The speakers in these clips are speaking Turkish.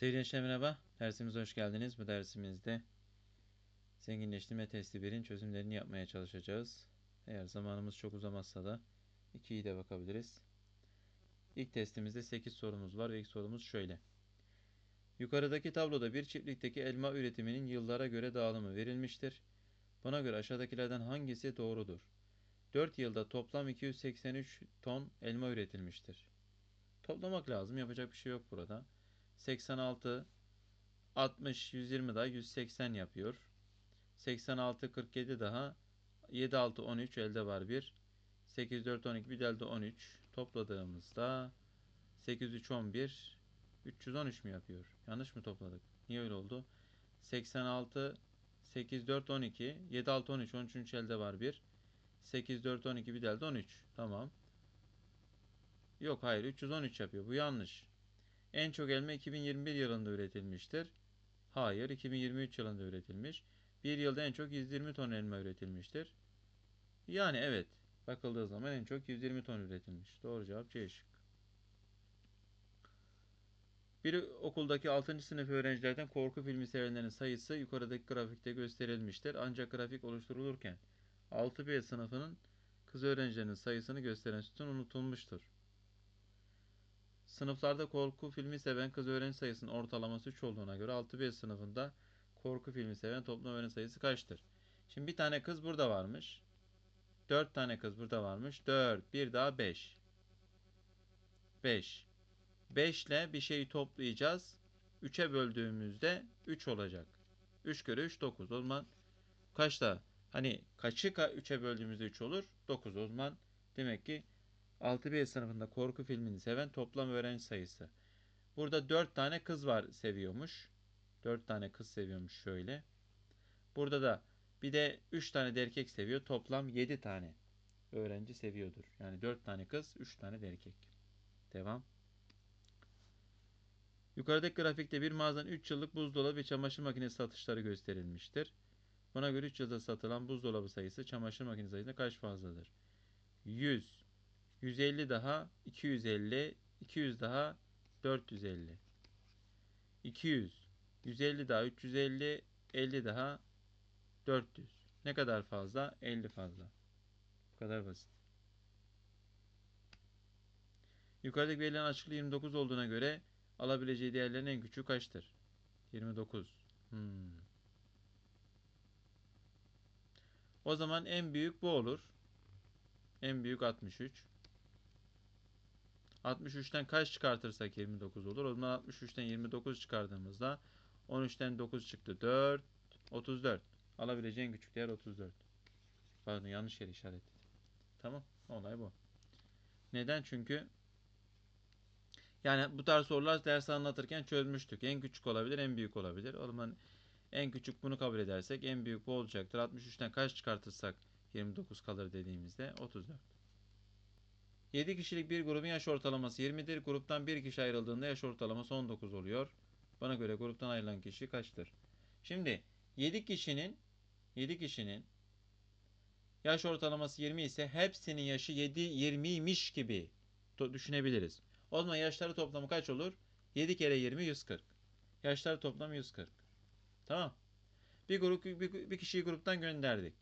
Sevgili gençler merhaba. Dersimize hoş geldiniz. Bu dersimizde zenginleştirme testi 1'in çözümlerini yapmaya çalışacağız. Eğer zamanımız çok uzamazsa da 2'yi de bakabiliriz. İlk testimizde 8 sorumuz var ve ilk sorumuz şöyle. Yukarıdaki tabloda bir çiftlikteki elma üretiminin yıllara göre dağılımı verilmiştir. Buna göre aşağıdakilerden hangisi doğrudur? 4 yılda toplam 283 ton elma üretilmiştir. Toplamak lazım. Yapacak bir şey yok burada. 86 60 120 daha 180 yapıyor. 86 47 daha 7 6 13 elde var 1. 8 4 12 bir de elde 13 topladığımızda 8 3 11 313 mü yapıyor? Yanlış mı topladık? Niye öyle oldu? 86 8 4 12 7 6 13 13 elde var 1. 8 4 12 bir de elde 13. Tamam. Yok hayır 313 yapıyor. Bu yanlış. En çok elma 2021 yılında üretilmiştir. Hayır, 2023 yılında üretilmiş. Bir yılda en çok 120 ton elma üretilmiştir. Yani evet, bakıldığı zaman en çok 120 ton üretilmiş. Doğru cevap C şık. Bir okuldaki 6. sınıf öğrencilerden korku filmi sevenlerin sayısı yukarıdaki grafikte gösterilmiştir. Ancak grafik oluşturulurken 6B sınıfının kız öğrencilerinin sayısını gösteren sütun unutulmuştur. Sınıflarda korku filmi seven kız öğrenci sayısının ortalaması 3 olduğuna göre 6B sınıfında korku filmi seven toplam öğrenci sayısı kaçtır? Şimdi bir tane kız burada varmış. 4 tane kız burada varmış. 4, bir daha 5. 5. 5 ile bir şeyi toplayacağız. 3'e böldüğümüzde 3 olacak. 3 kere 3 9. O zaman kaçta? Hani kaçı 3'e böldüğümüzde 3 olur? 9. O zaman demek ki 6B sınıfında korku filmini seven toplam öğrenci sayısı. Burada 4 tane kız var seviyormuş. 4 tane kız seviyormuş şöyle. Burada da bir de 3 tane de erkek seviyor. Toplam 7 tane öğrenci seviyordur. Yani 4 tane kız, 3 tane de erkek. Devam. Yukarıdaki grafikte bir mağazanın 3 yıllık buzdolabı ve çamaşır makinesi satışları gösterilmiştir. Buna göre 3 yılda satılan buzdolabı sayısı çamaşır makinesi sayısına kaç fazladır? 100, 150 daha 250, 200 daha 450. 200, 150 daha 350, 50 daha 400. Ne kadar fazla? 50 fazla. Bu kadar basit. Yukarıdaki verilen açıklığı 29 olduğuna göre alabileceği değerlerin en küçüğü kaçtır? 29. Hmm. O zaman en büyük bu olur. En büyük 63. 63'ten kaç çıkartırsak 29 olur. O zaman 63'ten 29 çıkardığımızda 13'ten 9 çıktı. 4, 34. Alabileceğin küçük değer 34. Pardon yanlış yere işaretledim. Tamam. Olay bu. Neden? Çünkü yani bu tarz sorular ders anlatırken çözmüştük. En küçük olabilir, en büyük olabilir. O zaman en küçük bunu kabul edersek en büyük bu olacaktır. 63'ten kaç çıkartırsak 29 kalır dediğimizde 34. 7 kişilik bir grubun yaş ortalaması 20'dir. Gruptan bir kişi ayrıldığında yaş ortalaması 19 oluyor. Bana göre gruptan ayrılan kişi kaçtır? Şimdi 7 kişinin 7 kişinin yaş ortalaması 20 ise hepsinin yaşı 7 20'ymiş gibi düşünebiliriz. O zaman yaşları toplamı kaç olur? 7 kere 20 140. Yaşları toplamı 140. Tamam. Bir grup bir, bir kişiyi gruptan gönderdik.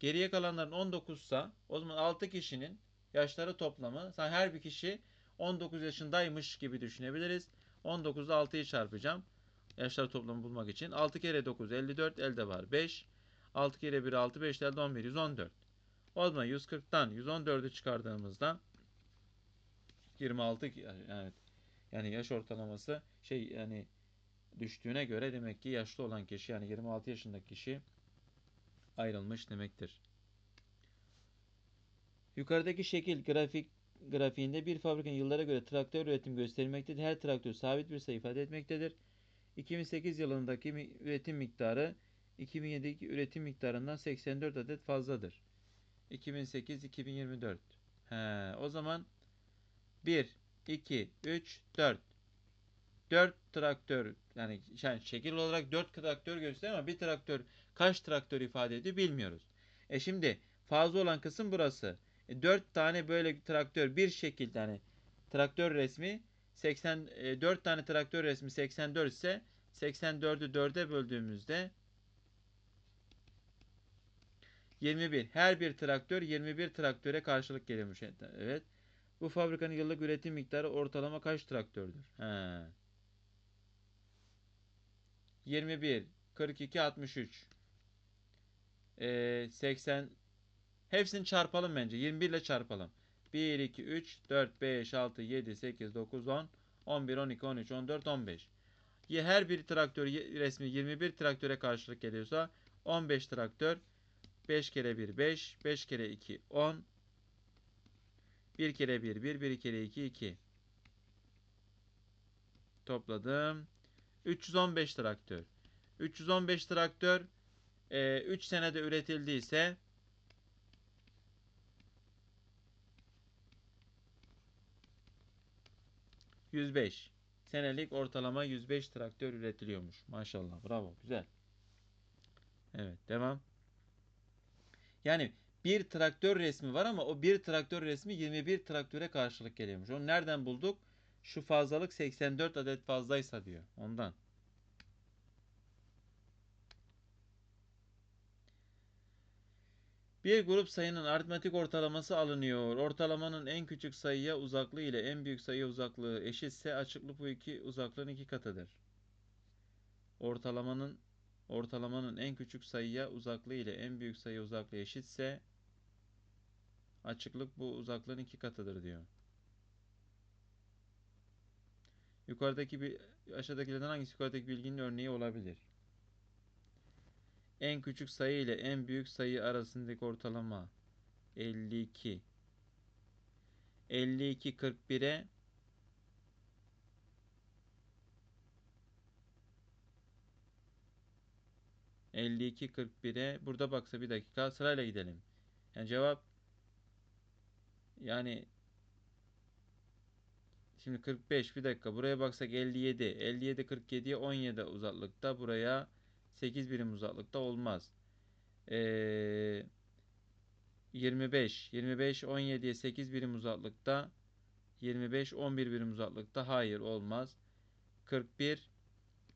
Geriye kalanların 19 sa o zaman 6 kişinin yaşları toplamı her bir kişi 19 yaşındaymış gibi düşünebiliriz. 19'da 6'yı çarpacağım. Yaşları toplamı bulmak için. 6 kere 9 54 elde var 5. 6 kere 1 6 5 elde 11 114. O zaman 140'tan 114'ü çıkardığımızda 26 yani yani yaş ortalaması şey yani düştüğüne göre demek ki yaşlı olan kişi yani 26 yaşındaki kişi ayrılmış demektir. Yukarıdaki şekil grafik grafiğinde bir fabrikanın yıllara göre traktör üretim gösterilmektedir. Her traktör sabit bir sayı ifade etmektedir. 2008 yılındaki üretim miktarı 2007'deki üretim miktarından 84 adet fazladır. 2008-2024. He, o zaman 1, 2, 3, 4. 4 traktör yani şekil olarak 4 traktör gösteriyor ama bir traktör kaç traktör ifade ediyor bilmiyoruz. E şimdi fazla olan kısım burası. E, 4 tane böyle traktör bir şekilde hani traktör resmi 84 tane traktör resmi 84 ise 84'ü 4'e böldüğümüzde 21. Her bir traktör 21 traktöre karşılık geliyormuş. Evet. Bu fabrikanın yıllık üretim miktarı ortalama kaç traktördür? He. 21, 42, 63. Ee, 80. Hepsini çarpalım bence. 21 ile çarpalım. 1, 2, 3, 4, 5, 6, 7, 8, 9, 10, 11, 12, 13, 14, 15. Ye- Her bir traktör resmi 21 traktöre karşılık geliyorsa 15 traktör 5 kere 1 5, 5 kere 2 10, 1 kere 1 1, 1 kere 2 2. Topladım. 315 traktör. 315 traktör 3 senede üretildiyse ...105. Senelik ortalama 105 traktör üretiliyormuş. Maşallah. Bravo. Güzel. Evet. Devam. Yani bir traktör resmi var ama o bir traktör resmi 21 traktöre karşılık geliyormuş. Onu nereden bulduk? Şu fazlalık 84 adet fazlaysa diyor. Ondan. Bir grup sayının aritmetik ortalaması alınıyor. Ortalamanın en küçük sayıya uzaklığı ile en büyük sayıya uzaklığı eşitse açıklık bu iki uzaklığın iki katıdır. Ortalamanın ortalamanın en küçük sayıya uzaklığı ile en büyük sayıya uzaklığı eşitse açıklık bu uzaklığın iki katıdır diyor. Yukarıdaki bir aşağıdakilerden hangisi yukarıdaki bilginin örneği olabilir? En küçük sayı ile en büyük sayı arasındaki ortalama 52. 52 41'e ...52 41'e... ...burada baksa bir dakika... ...sırayla gidelim. Yani cevap... ...yani... Şimdi 45 bir dakika buraya baksak 57. 57 47'ye 17 uzaklıkta buraya 8 birim uzaklıkta olmaz. Ee, 25 25 17'ye 8 birim uzaklıkta 25 11 birim uzaklıkta hayır olmaz. 41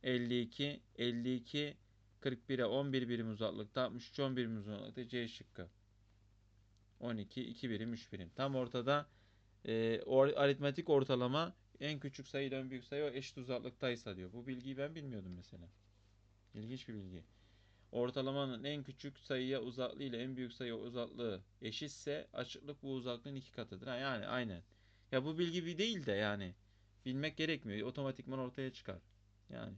52 52 41'e 11 birim uzaklıkta 63 11 birim uzaklıkta C şıkkı. 12 2 birim 3 birim. Tam ortada e, aritmetik ortalama en küçük sayı en büyük sayı eşit uzaklıktaysa diyor. Bu bilgiyi ben bilmiyordum mesela. İlginç bir bilgi. Ortalamanın en küçük sayıya uzaklığı ile en büyük sayıya uzaklığı eşitse açıklık bu uzaklığın iki katıdır. Yani aynen. Ya bu bilgi bir değil de yani bilmek gerekmiyor. Otomatikman ortaya çıkar. Yani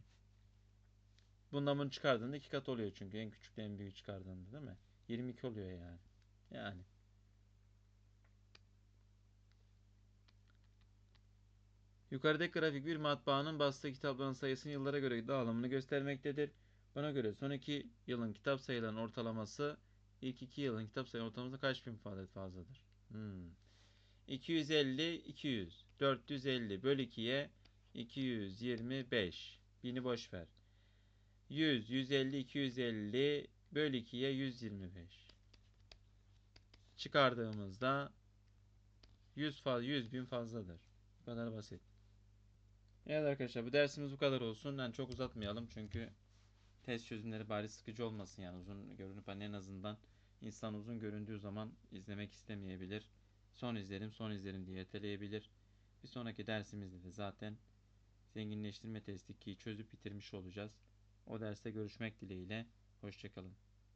bundan bunu çıkardığında iki kat oluyor çünkü en küçük en büyük çıkardığında değil mi? 22 oluyor yani. Yani. Yukarıdaki grafik bir matbaanın bastığı kitapların sayısının yıllara göre dağılımını göstermektedir. Buna göre son iki yılın kitap sayılarının ortalaması ilk iki yılın kitap sayıları ortalaması kaç bin adet fazladır? Hmm. 250, 200, 450 böl 2'ye 225. Bini boş ver. 100, 150, 250 böl 2'ye 125. Çıkardığımızda 100, faz, 100 bin fazladır. Bu kadar basit. Evet arkadaşlar bu dersimiz bu kadar olsun. Yani çok uzatmayalım çünkü test çözümleri bari sıkıcı olmasın yani uzun görünüp hani en azından insan uzun göründüğü zaman izlemek istemeyebilir. Son izlerim son izlerim diye yeteleyebilir. Bir sonraki dersimizde de zaten zenginleştirme testi 2'yi çözüp bitirmiş olacağız. O derste görüşmek dileğiyle. Hoşçakalın.